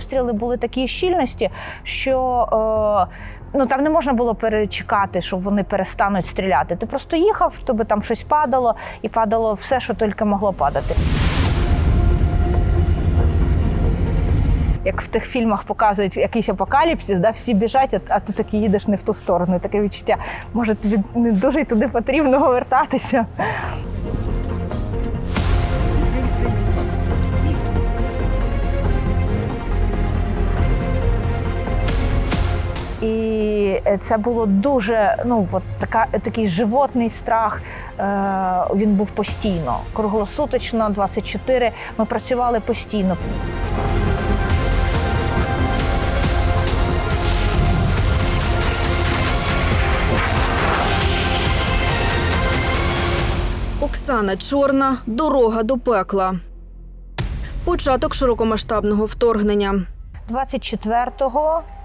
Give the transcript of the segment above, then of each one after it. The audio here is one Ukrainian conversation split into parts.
обстріли були такі щільності, що е, ну там не можна було перечекати, що вони перестануть стріляти. Ти просто їхав, тобі там щось падало, і падало все, що тільки могло падати. Як в тих фільмах показують якийсь апокаліпсис, да, всі біжать, а- а ти таки їдеш не в ту сторону. Таке відчуття, може, тобі не дуже й туди потрібно повертатися. І це було дуже ну от така такий животний страх. Е, він був постійно, круглосуточно, 24. Ми працювали постійно. Оксана Чорна дорога до пекла. Початок широкомасштабного вторгнення. 24 е,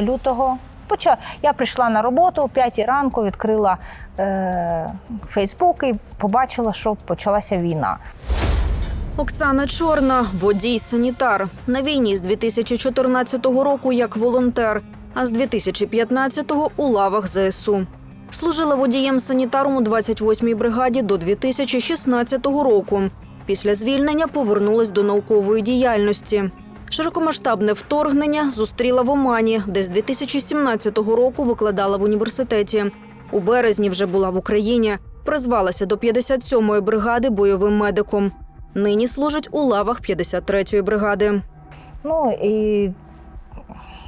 лютого поча... я прийшла на роботу о 5 ранку, відкрила е, Фейсбук і побачила, що почалася війна. Оксана Чорна водій санітар на війні з 2014 року як волонтер, а з 2015-го у лавах ЗСУ. Служила водієм санітаром у 28-й бригаді до 2016 року. Після звільнення повернулась до наукової діяльності. Широкомасштабне вторгнення зустріла в Омані, де з 2017 року викладала в університеті. У березні вже була в Україні. Призвалася до 57-ї бригади бойовим медиком. Нині служить у лавах 53-ї бригади. Ну і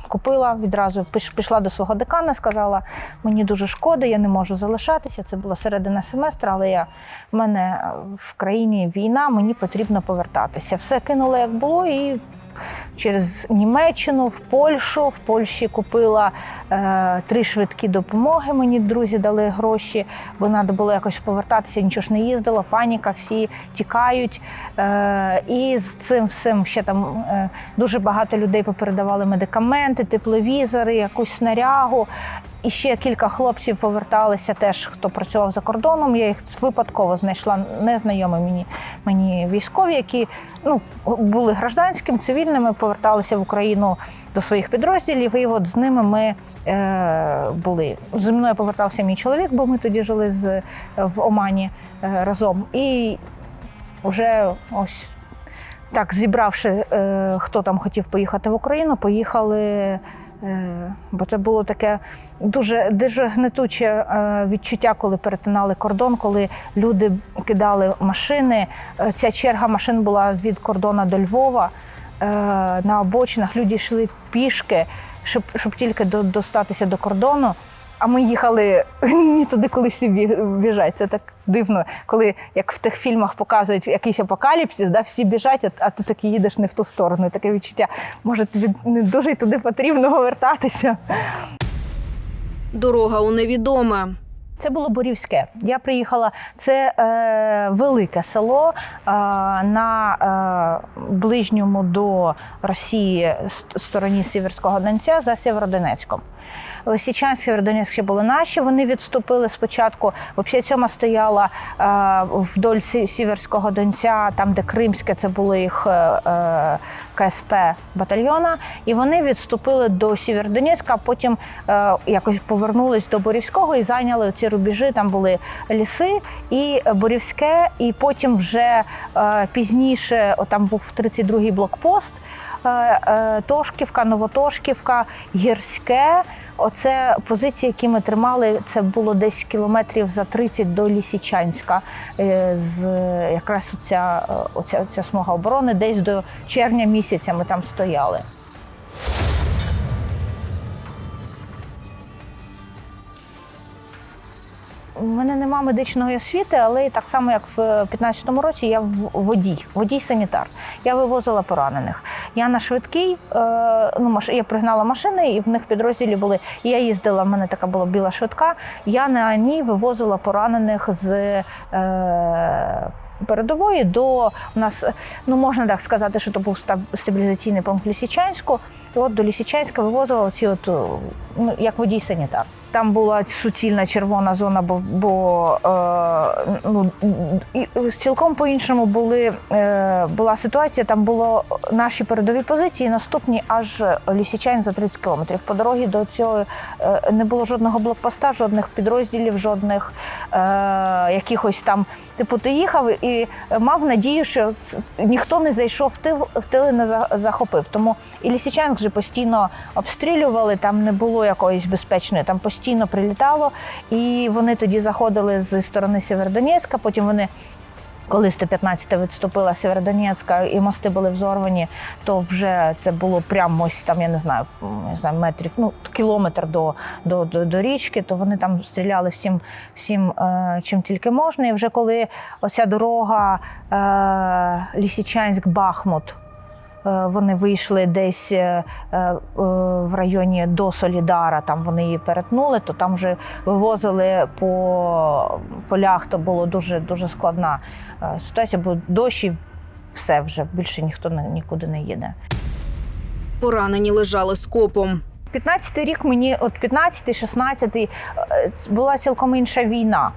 купила відразу, пішла до свого декана, сказала, мені дуже шкода, я не можу залишатися. Це була середина семестру, але я, в мене в країні війна, мені потрібно повертатися. Все кинула, як було, і через Німеччину, в Польщу. В Польщі купила е, три швидкі допомоги. Мені друзі дали гроші, бо треба було якось повертатися, нічого ж не їздило, паніка, всі тікають. Е, і з цим всім ще там е, дуже багато людей попередавали медикаменти, тепловізори, якусь снарягу. І ще кілька хлопців поверталися теж, хто працював за кордоном. Я їх випадково знайшла незнайомі мені, мені військові, які ну, були гражданськими, цивільними, поверталися в Україну до своїх підрозділів. І от з ними ми е, були. Зі мною повертався мій чоловік, бо ми тоді жили з, в Омані е, разом. І вже ось так, зібравши, е, хто там хотів поїхати в Україну, поїхали. Е, Бо це було таке дуже, дуже гнетуче е, відчуття, коли перетинали кордон, коли люди кидали машини. Е, Ця черга машин була від кордону до Львова. На обочинах люди йшли пішки, щоб, щоб тільки достатися до кордону. А ми їхали не туди, коли всі біжать. Це так дивно, коли як в тих фільмах показують якийсь апокаліпсис, да, всі біжать, а, ти таки їдеш не в ту сторону. Таке відчуття, може, тобі не дуже й туди потрібно повертатися. Дорога у невідоме. Це було Борівське. Я приїхала. Це е, велике село е, на е, ближньому до Росії стороні Сіверського Донця за Сєвєродонецьком. Лисичанськ, Сєвєродонецьк ще були наші. Вони відступили спочатку. Взагалі цьома стояла е, вдоль Сіверського Донця, там, де Кримське, це було їх е, е, КСП батальйона. І вони відступили до Сєвєродонецька, а потім якось повернулись до Борівського і зайняли ці рубежі. Там були ліси і Борівське, і потім вже пізніше, там був 32-й блокпост. Тошківка, Новотошківка, Гірське. Оце позиції, які ми тримали. Це було десь кілометрів за 30 до Лісічанська. Е, З якраз оця, е, оця, оця смуга оборони, десь до червня місяця ми там стояли. У мене нема медичної освіти, але так само, як в 15-му році, я водій, водій-санітар. Я вивозила поранених. Я на швидкій, е, ну, я пригнала машини, і в них підрозділі були. Я їздила, в мене така була біла швидка. Я на ній вивозила поранених з. Е, Передової до у нас, ну можна так сказати, що то був стабілізаційний пункт Лісічанську. От до Лісічанська вивозила оці от, ну, як водій-санітар. Там була суцільна червона зона, бо, бо е, ну, і цілком по-іншому були, е, була ситуація. Там було наші передові позиції, наступні аж Лісічань за 30 кілометрів. По дорозі до цього е, не було жодного блокпоста, жодних підрозділів, жодних е, якихось там. Типу, ти їхав і мав надію, що ніхто не зайшов в тил, в тили не захопив. Тому і Лісичанськ вже постійно обстрілювали, там не було якоїсь безпечної, там постійно прилітало. І вони тоді заходили зі сторони Сєвєродонецька, потім вони. Коли 115 відступила Сєвєродонецька і мости були взорвані, то вже це було прямо ось там, я не знаю, не знаю, метрів, ну кілометр до, до, до, до річки, то вони там стріляли всім, всім е, чим тільки можна. І вже коли оця дорога е, Лісічанськ-Бахмут. Е, Вони вийшли десь е, е, в районі до Солідара, там вони її перетнули, то там вже вивозили по полях, то було дуже дуже складна ситуація, бо дощ і все вже більше ніхто нікуди не їде. Поранені лежали скопом. 15-й рік мені, от 15-й, 16-й, е, була цілком інша війна.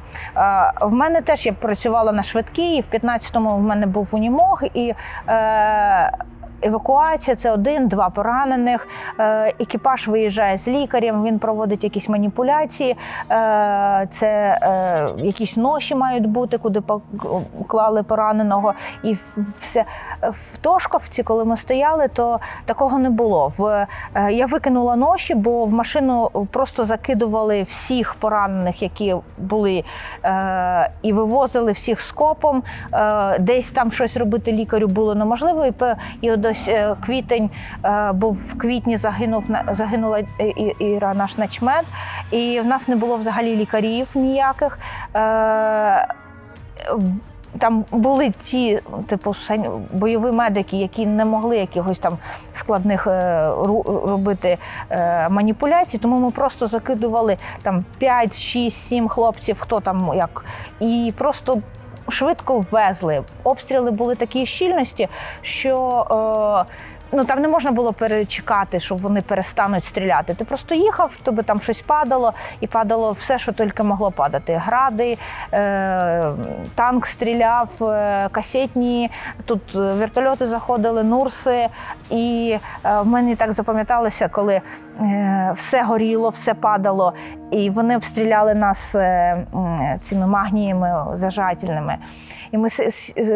В мене теж я працювала на швидкій, і в 15-му в мене був унімог, і евакуація це один-два поранених. Е, екіпаж виїжджає з лікарем, він проводить якісь маніпуляції. Е, це е, якісь ноші мають бути, куди поклали пораненого. І все. В Тошковці, коли ми стояли, то такого не було. Я викинула ноші, бо в машину просто закидували всіх поранених, які були, і вивозили всіх скопом. Десь там щось робити лікарю було неможливо. І, і от ось е, квітень, е, бо в квітні загинув загинула І- Іра, наш начмед, і в нас не було взагалі лікарів ніяких. Е, там були ті, типу, бойові медики, які не могли якихось там складних е, робити е, маніпуляцій, тому ми просто закидували там 5, 6, 7 хлопців, хто там як, і просто. Швидко ввезли. Обстріли були такої щільності, що е, ну там не можна було перечекати, що вони перестануть стріляти. Ти просто їхав, тобі там щось падало, і падало все, що тільки могло падати. Гради, е, танк стріляв, е, касетні, тут е, вертольоти заходили, нурси. І в мене так запам'яталося, коли все горіло, все падало, і вони обстріляли нас е, цими магніями зажательними. І ми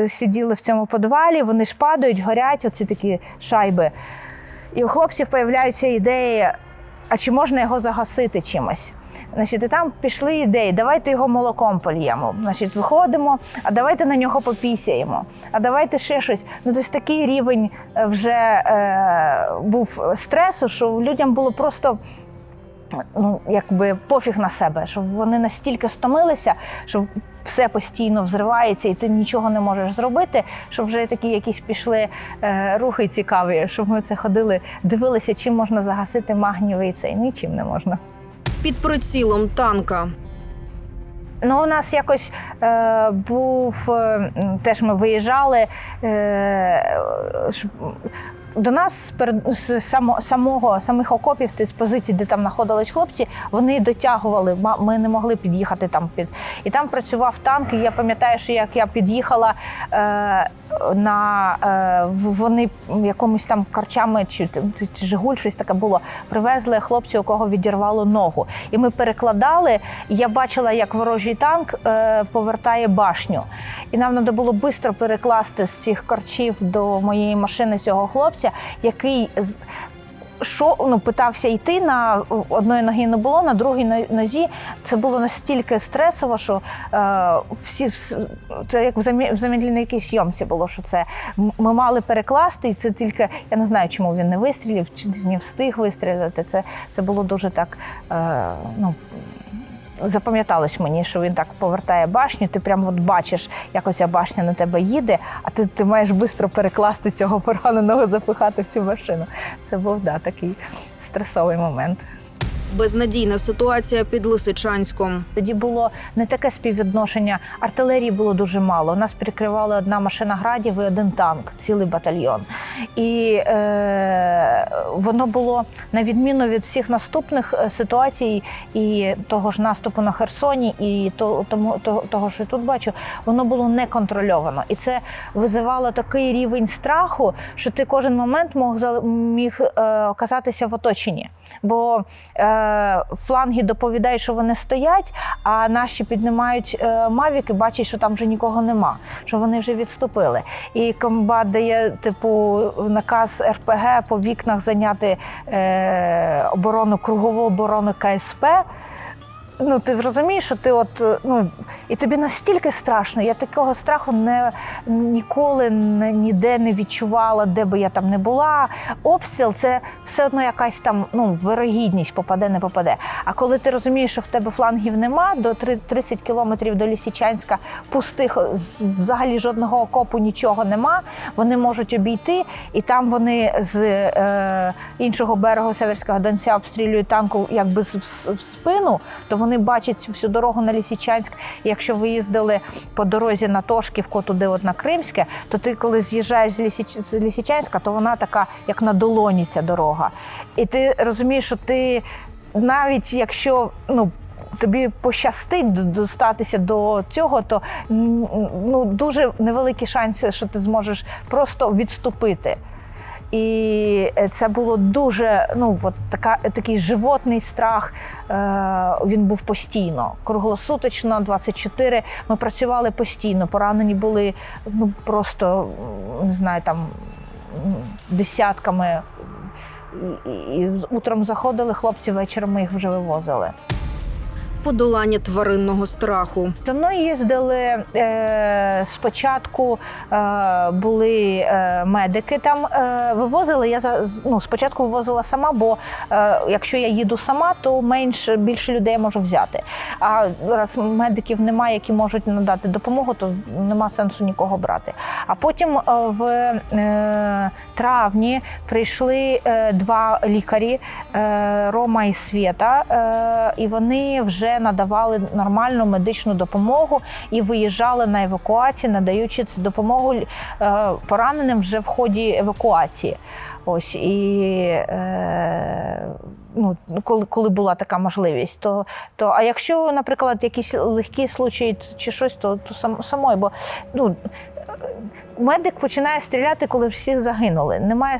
сиділи в цьому підвалі, вони ж падають, горять, оці такі шайби. І у хлопців з'являються ідеї, а чи можна його загасити чимось? Значить, і там пішли ідеї, давайте його молоком польємо. Значить, виходимо, а давайте на нього попісяємо, а давайте ще щось. Ну, тобто такий рівень е, вже е, був стресу, що людям було просто. Ну, якби пофіг на себе, що вони настільки стомилися, що все постійно взривається, і ти нічого не можеш зробити. Що вже такі якісь пішли е, рухи цікаві, що ми це ходили, дивилися, чим можна загасити магнієвий цей. Нічим не можна. Під прицілом танка. Ну, у нас якось е, був е, теж ми виїжджали. Е, до нас з само, самого самих окопів, з позицій, де там знаходились хлопці, вони дотягували. Ми не могли під'їхати там під. І там працював танк. І я пам'ятаю, що як я під'їхала е, на е, вони якомусь там карчами чи, чи Жигуль, щось таке було. Привезли хлопців, у кого відірвало ногу. І ми перекладали. І я бачила, як ворожий танк е, повертає башню. І нам треба було швидко перекласти з цих корчів до моєї машини цього хлопця, який з- що ну, питався йти на одної ноги не було, на другій нозі це було настільки стресово, що е, всі це як в замедленій зйомці було, що це ми мали перекласти, і це тільки я не знаю, чому він не вистрілив, чи не встиг вистрілити. Це, це було дуже так. Е, ну, Запам'яталось мені, що він так повертає башню. Ти прямо от бачиш, як оця башня на тебе їде, а ти, ти маєш швидко перекласти цього пораненого, запихати в цю машину. Це був да, такий стресовий момент. Безнадійна ситуація під Лисичанськом. Тоді було не таке співвідношення. Артилерії було дуже мало. Нас прикривали одна машина градів і один танк, цілий батальйон. І е, воно було на відміну від всіх наступних е, ситуацій і того ж наступу на Херсоні, і то, тому того, того, що я тут бачу, воно було не контрольовано. І це визивало такий рівень страху, що ти кожен момент мог міг е, оказатися в оточенні. Бо е, фланги доповідають, що вони стоять, а наші піднімають е, мавіки, бачать, що там вже нікого нема, що вони вже відступили. І комбат дає типу наказ РПГ по вікнах зайняти е, оборону, кругову оборону КСП. Ну, ти розумієш, що ти от е, ну і тобі настільки страшно. Я такого страху не ніколи ніде не відчувала, де би я там не була. Обстріл це все одно якась там ну вирогідність попаде, не попаде. А коли ти розумієш, що в тебе флангів нема, до 30 кілометрів до Лісічанська пустих взагалі жодного окопу, нічого нема. Вони можуть обійти, і там вони з е, іншого берегу Северського Донця обстрілюють танку якби в спину, то вони бачать всю дорогу на Лісічанськ. Якщо ви їздили по дорозі на Тошківку, туди от на Кримське, то ти коли з'їжджаєш з, Лісіч... з Лісічанська, то вона така, як на долоні ця дорога. І ти розумієш, що ти навіть якщо ну. Тобі пощастить достатися до цього, то ну дуже невеликі шанси, що ти зможеш просто відступити. І е, це було дуже ну от така такий животний страх. Е, він був постійно, круглосуточно, 24. Ми працювали постійно. Поранені були ну просто не знаю, там десятками. І, і, і утром заходили хлопці, вечором ми їх вже вивозили. Подолання тваринного страху. Зі мною їздили е, спочатку е, були е, медики там вивозили. Я за- ну, спочатку вивозила сама, бо якщо я їду сама, то менше більше людей я можу взяти. А раз медиків немає, які можуть надати допомогу, то нема сенсу нікого брати. А потім в травні прийшли два лікарі Рома і Свєта, і вони вже надавали нормальну медичну допомогу і виїжджали на евакуацію, надаючи цю допомогу е, пораненим вже в ході евакуації. Ось і е, ну, коли, коли була така можливість, то, то а якщо, наприклад, якісь легкі случаї чи щось, то, то сам, самої, бо ну. Медик починає стріляти, коли всі загинули. Немає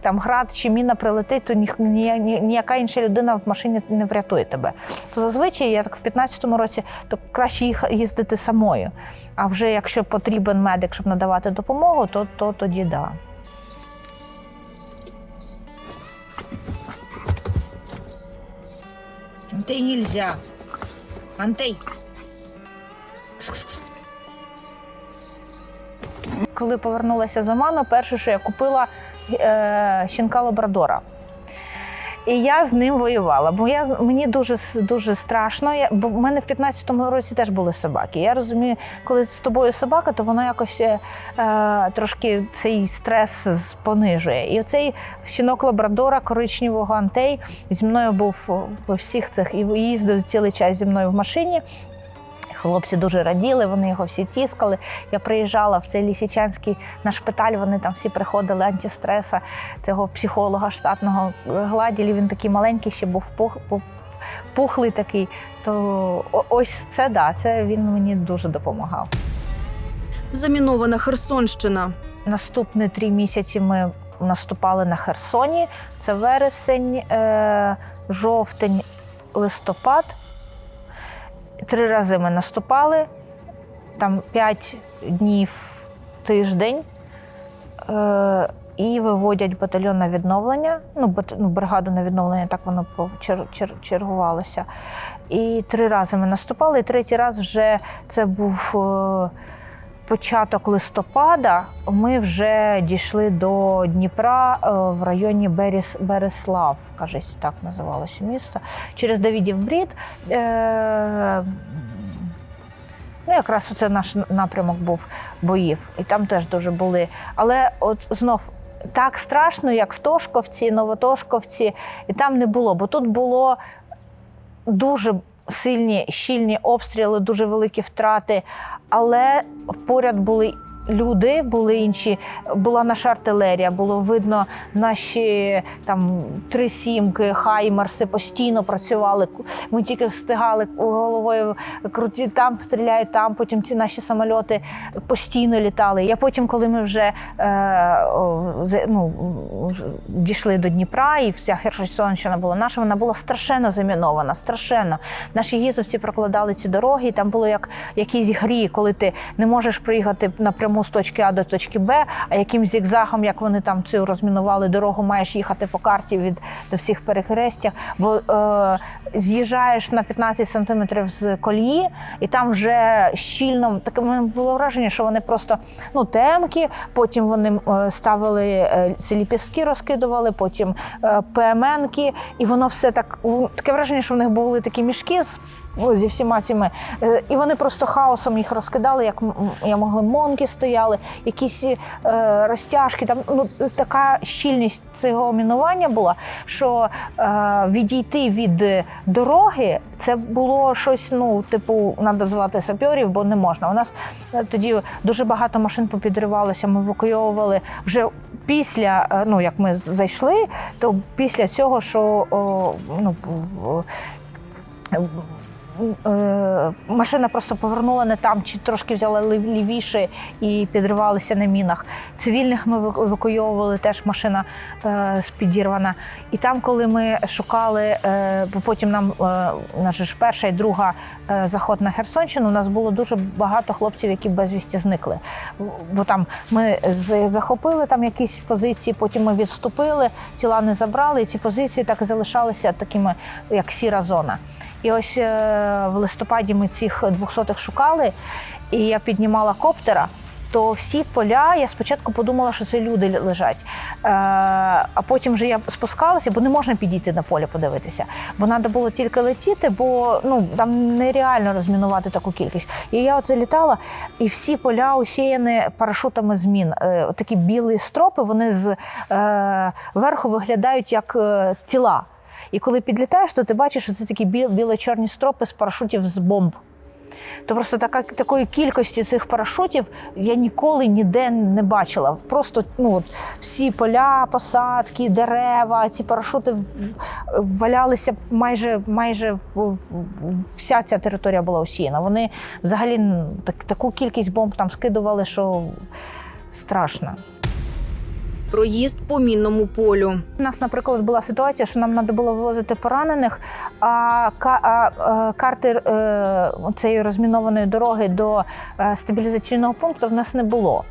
там град чи міна прилетить, то ні, ні, ні- ніяка інша людина в машині не врятує тебе. То зазвичай я так в 15-му році то краще їх їздити самою. А вже якщо потрібен медик, щоб надавати допомогу, то, то тоді да. Антей нельзя. Антей. Коли повернулася з Оману, перше, що я купила е, щенка лабрадора. І я з ним воювала, бо я мені дуже дуже страшно. Я, бо в мене в 15-му році теж були собаки. Я розумію, коли з тобою собака, то воно якось е, е, трошки цей стрес понижує. І оцей щінок лабрадора коричневого антей зі мною був по всіх цих і їздив цілий час зі мною в машині. Хлопці дуже раділи, вони його всі тіскали. Я приїжджала в цей лісічанський на шпиталь, вони там всі приходили антистреса, цього психолога штатного гладілі. Він такий маленький ще був пух, пух- пухлий такий. То ось це да, це він мені дуже допомагав. Замінована Херсонщина. Наступні три місяці ми наступали на Херсоні. Це вересень, е, жовтень, листопад. Три рази ми наступали, там п'ять днів тиждень. Е, і виводять батальйон на відновлення, ну, бат, ну, бригаду на відновлення, так воно чер, чер, чергувалося. І три рази ми наступали, і третій раз вже це був е, початок листопада. Ми вже дійшли до Дніпра е, в районі Беріс, Береслав, кажись, так називалося місто. Через Давідів Брід. Е, Ну, якраз це наш напрямок був боїв, і там теж дуже були. Але от знов так страшно, як в Тошковці, Новотошковці, і там не було, бо тут було дуже сильні щільні обстріли, дуже великі втрати, але поряд були. Люди були інші, була наша артилерія, було видно наші там три сімки, хаймерси постійно працювали. Ми тільки встигали головою круті, там стріляють, там потім ці наші самольоти постійно літали. Я потім, коли ми вже е, ну, дійшли до Дніпра, і вся Херсонщина була наша, вона була страшенно замінована, страшенно. Наші гізовці прокладали ці дороги, і там було як якісь грі, коли ти не можеш приїхати напряму з точки А до точки Б, а яким зігзагом, як вони там цю розмінували дорогу, маєш їхати по карті від до всіх перехрестях, бо е, з'їжджаєш на 15 сантиметрів з колії, і там вже щільно таке було враження, що вони просто ну темки, потім вони е, ставили е, ці ліпістки, розкидували, потім е, ПМНки, і воно все так таке враження, що в них були такі мішки з. Зі всіма цими, Е, і вони просто хаосом їх розкидали, як я могли монки стояли, якісь е, розтяжки. Там ну така щільність цього мінування була, що е, відійти від дороги це було щось. Ну, типу, треба звати саперів, бо не можна. У нас тоді дуже багато машин попідривалося. Ми евакуйовували вже після, ну як ми зайшли, то після цього, що о, ну, е, машина просто повернула не там, чи трошки взяла лівіше і підривалися на мінах. Цивільних ми еваку- евакуйовували, теж машина е, спідірвана. І там, коли ми шукали, е, бо потім нам е, наша ж перша і друга е, заход на Херсонщину, у нас було дуже багато хлопців, які безвісті зникли. Бо там ми захопили там якісь позиції, потім ми відступили, тіла не забрали, і ці позиції так і залишалися такими, як сіра зона. І ось е, в листопаді ми цих двохсотих шукали, і я піднімала коптера. То всі поля, я спочатку подумала, що це люди лежать. Е, а потім вже я спускалася, бо не можна підійти на поле подивитися. Бо треба було тільки летіти, бо ну там нереально розмінувати таку кількість. І я оце літала, і всі поля усіяні парашутами змін. Е, такі білі стропи, вони з верху виглядають як тіла. І коли підлітаєш, то ти бачиш, що це такі біл- біло-чорні стропи з парашутів з бомб. То просто така, такої кількості цих парашутів я ніколи ніде не бачила. Просто ну, от, всі поля, посадки, дерева, ці парашути валялися майже, майже вся ця територія була осіяна. Вони взагалі так, таку кількість бомб там скидували, що страшно. Проїзд по мінному полю. У нас, наприклад, була ситуація, що нам треба було вивозити поранених, а, е, карти е, цієї розмінованої дороги до е, стабілізаційного пункту в нас не було.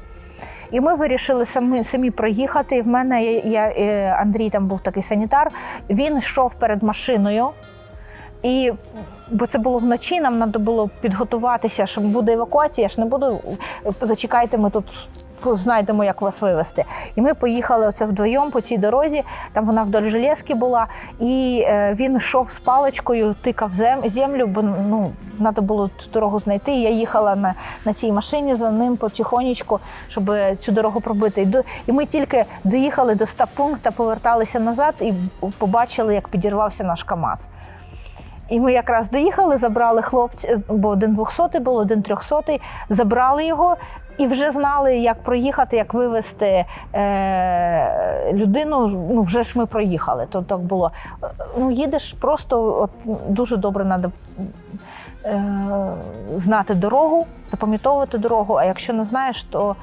І ми вирішили самі, самі проїхати. В мене я, я, Андрій там був такий санітар. Він йшов перед машиною. І бо це було вночі, нам треба було підготуватися, що буде евакуація. Я ж не буду зачекайте, ми тут знайдемо, як вас вивезти. І ми поїхали оце вдвоєм по цій дорозі. Там вона вдоль железки була, і е, він йшов з паличкою, тикав зем, землю, бо ну треба було цю дорогу знайти. І я їхала на, на цій машині за ним потихонечку, щоб цю дорогу пробити. І, до, і ми тільки доїхали до стаб-пункту, поверталися назад і побачили, як підірвався наш КАМАЗ. І ми якраз доїхали, забрали хлопця, бо один 200 був, один 300, забрали його і вже знали, як проїхати, як вивезти е, людину. Ну, вже ж ми проїхали. То так було. Ну, їдеш просто от, дуже добре треба е, знати дорогу, запам'ятовувати дорогу. А якщо не знаєш, то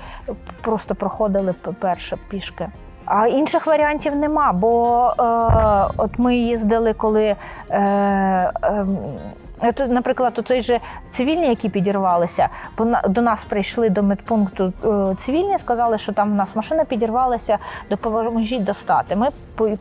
просто проходили перше пішки. А інших варіантів нема, бо е, от ми їздили, коли, е, е, от, наприклад, той же цивільні, які підірвалися, до нас прийшли до медпункту е, цивільні, сказали, що там у нас машина підірвалася, допоможіть достати. Ми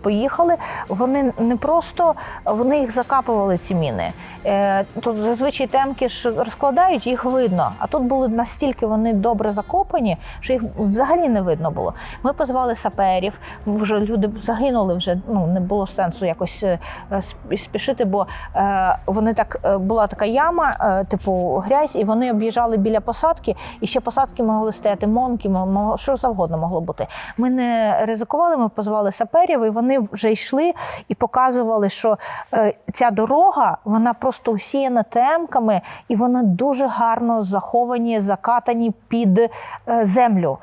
поїхали. Вони не просто вони їх закапували ці міни. Е, Тут зазвичай темки ж розкладають, їх видно. А тут були настільки вони добре закопані, що їх взагалі не видно було. Ми позвали саперів, вже люди загинули, вже ну не було сенсу якось е, спішити, бо е, вони так була така яма, типу грязь, і вони об'їжджали біля посадки, і ще посадки могли стояти, монки, мо- мо- що завгодно могло бути. Ми не ризикували, ми позвали саперів, і вони вже йшли і показували, що е, ця дорога вона просто усіяна темками, і вона дуже гарно заховані, закатані під е, землю.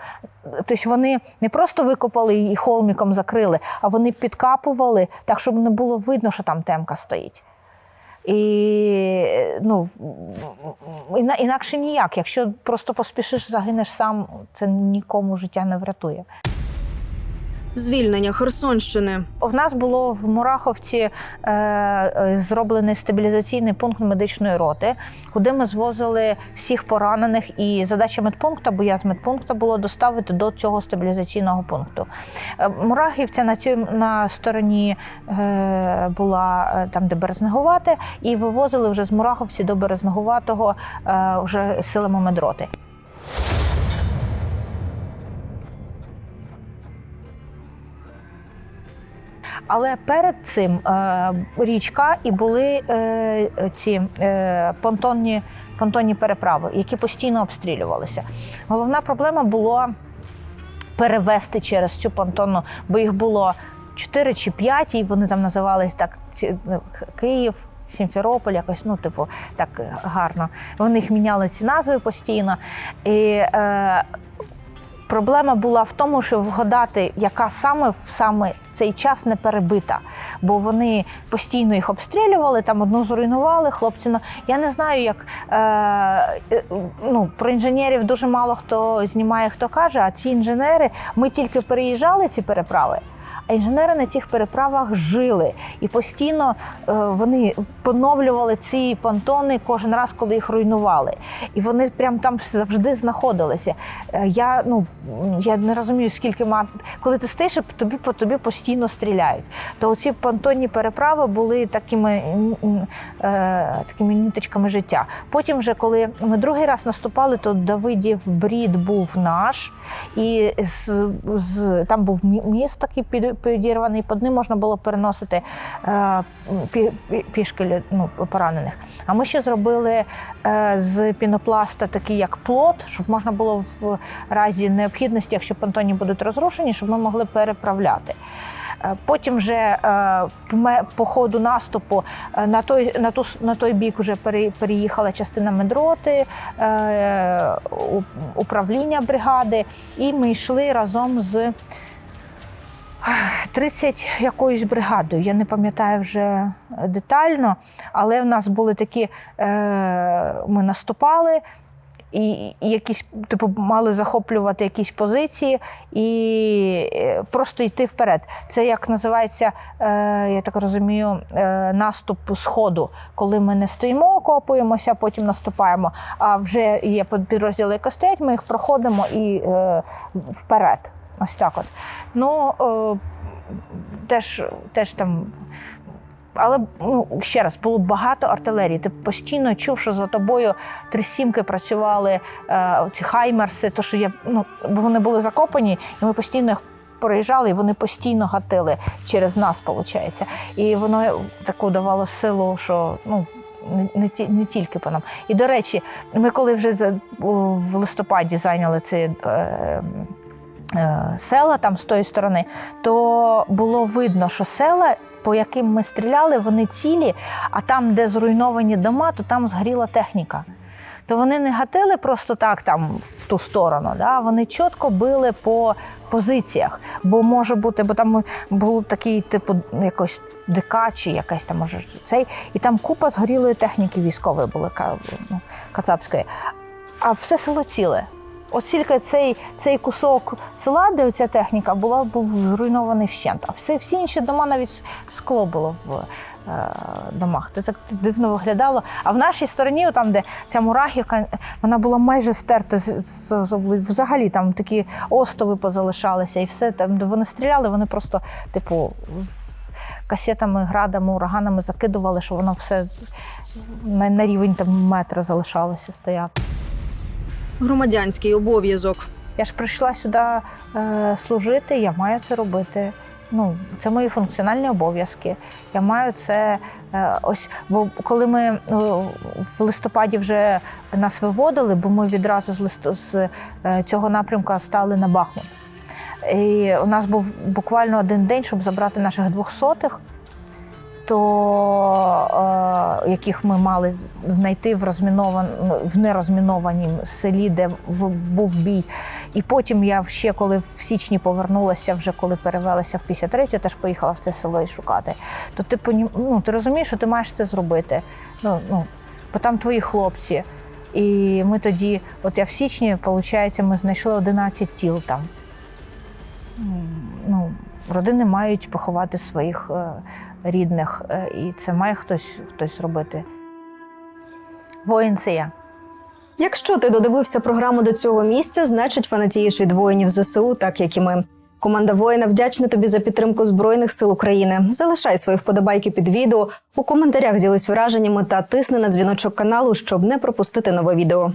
Тобто вони не просто викопали і холміком закрили, а вони підкапували так, щоб не було видно, що там темка стоїть. І ну, інакше ніяк. Якщо просто поспішиш, загинеш сам, це нікому життя не врятує. Звільнення Херсонщини. В нас було в Мураховці е, е, зроблений стабілізаційний пункт медичної роти, куди ми звозили всіх поранених. І задача медпункту, бо я з медпункту було доставити до цього стабілізаційного пункту. Е, Мурахівця на цій на стороні е, була е, там, де Березнегувате, і вивозили вже з Мураховці до Березнегуватого е, вже силами медроти. Але перед цим е, річка і були е, ці е, понтонні, понтонні переправи, які постійно обстрілювалися. Головна проблема була перевести через цю понтонну, бо їх було 4 чи 5, і вони там називались так ну, Київ. Сімферополь, якось, ну, типу, так гарно. Вони їх міняли ці назви постійно. І е, проблема була в тому, що вгадати, яка саме в саме цей час не перебита, бо вони постійно їх обстрілювали, там одну зруйнували. Хлопці, ну я не знаю, як е, е, ну, про інженерів дуже мало хто знімає, хто каже. А ці інженери, ми тільки переїжджали ці переправи. А інженери на цих переправах жили і постійно е, вони поновлювали ці понтони кожен раз, коли їх руйнували. І вони прям там завжди знаходилися. Е, Я ну я не розумію, скільки ма... коли ти стоїш, тобі по тобі постійно стріляють. То ці понтонні переправи були такими, е, такими ніточками життя. Потім, вже коли ми другий раз наступали, то Давидів брід був наш, і з, з, там був міст такий під, підірваний, під ним можна було переносити е, пі, пі- пішки ну, поранених. А ми ще зробили е, з пінопласта такий як плот, щоб можна було в разі необхідності, якщо понтоні будуть розрушені, щоб ми могли переправляти. Е, Потім вже по ходу наступу на той, на, ту, на той бік вже переїхала частина медроти, управління бригади, і ми йшли разом з 30 якоюсь бригадою. Я не пам'ятаю вже детально, але в нас були такі, е, ми наступали. І якісь, типу, мали захоплювати якісь позиції і е, просто йти вперед. Це як називається, е, я так розумію, наступ сходу, коли ми не стоїмо, окопуємося, потім наступаємо. А вже є підрозділи, які стоять, ми їх проходимо і вперед. Ось так от. Ну, теж, теж там. Але ну, ще раз було багато артилерії. Ти постійно чув, що за тобою три сімки працювали е, ці хаймерси, то що я ну вони були закопані, і ми постійно їх проїжджали, і вони постійно гатили через нас, виходить. І воно таку давало силу, що ну. Не, не, тільки по нам. І до речі, ми коли вже в листопаді зайняли ці е, села там з тої сторони, то було видно, що села, по яким ми стріляли, вони цілі, а там, де зруйновані дома, то там згоріла техніка. То вони не гатили просто так там в ту сторону, да? вони чітко били по позиціях. Бо може бути, бо там був такий, типу, якось ДК чи якась там може цей, і там купа згорілої техніки військової були ну, кацапської. А все село ціле. От тільки цей, цей кусок села, де ця техніка була, був зруйнований вщент. А все, всі інші дома навіть скло було в е, домах. Це так дивно виглядало. А в нашій стороні, там, де ця мурахівка, вона була майже стерта з, з, з взагалі там такі остови позалишалися, і все там, де вони стріляли, вони просто, типу, з- касетами, градами, ураганами закидували, що воно все на, на рівень там метра залишалося стояти. Громадянський обов'язок. Я ж прийшла сюди е, служити, я маю це робити. Ну, це мої функціональні обов'язки. Я маю це е, ось. Бо коли ми е, в листопаді вже нас виводили, бо ми відразу з листо з е, цього напрямку стали на Бахмут. І у нас був буквально один день, щоб забрати наших двохсотих, то е, яких ми мали знайти в розмінован в нерозмінованім селі, де був бій. І потім я ще коли в січні повернулася, вже коли перевелася в 53-ю, теж поїхала в це село і шукати. То ти ну, ти розумієш, що ти маєш це зробити. Ну, ну, бо там твої хлопці. І ми тоді, от я в січні, виходить, ми знайшли 11 тіл там. Родини мають поховати своїх е, рідних, е, і це має хтось, хтось зробити. Воїн це я. Якщо ти додивився програму до цього місця, значить фанатієш від воїнів ЗСУ, так як і ми. Команда воїна вдячна тобі за підтримку Збройних сил України. Залишай свої вподобайки під відео, у коментарях ділись враженнями та тисни на дзвіночок каналу, щоб не пропустити нове відео.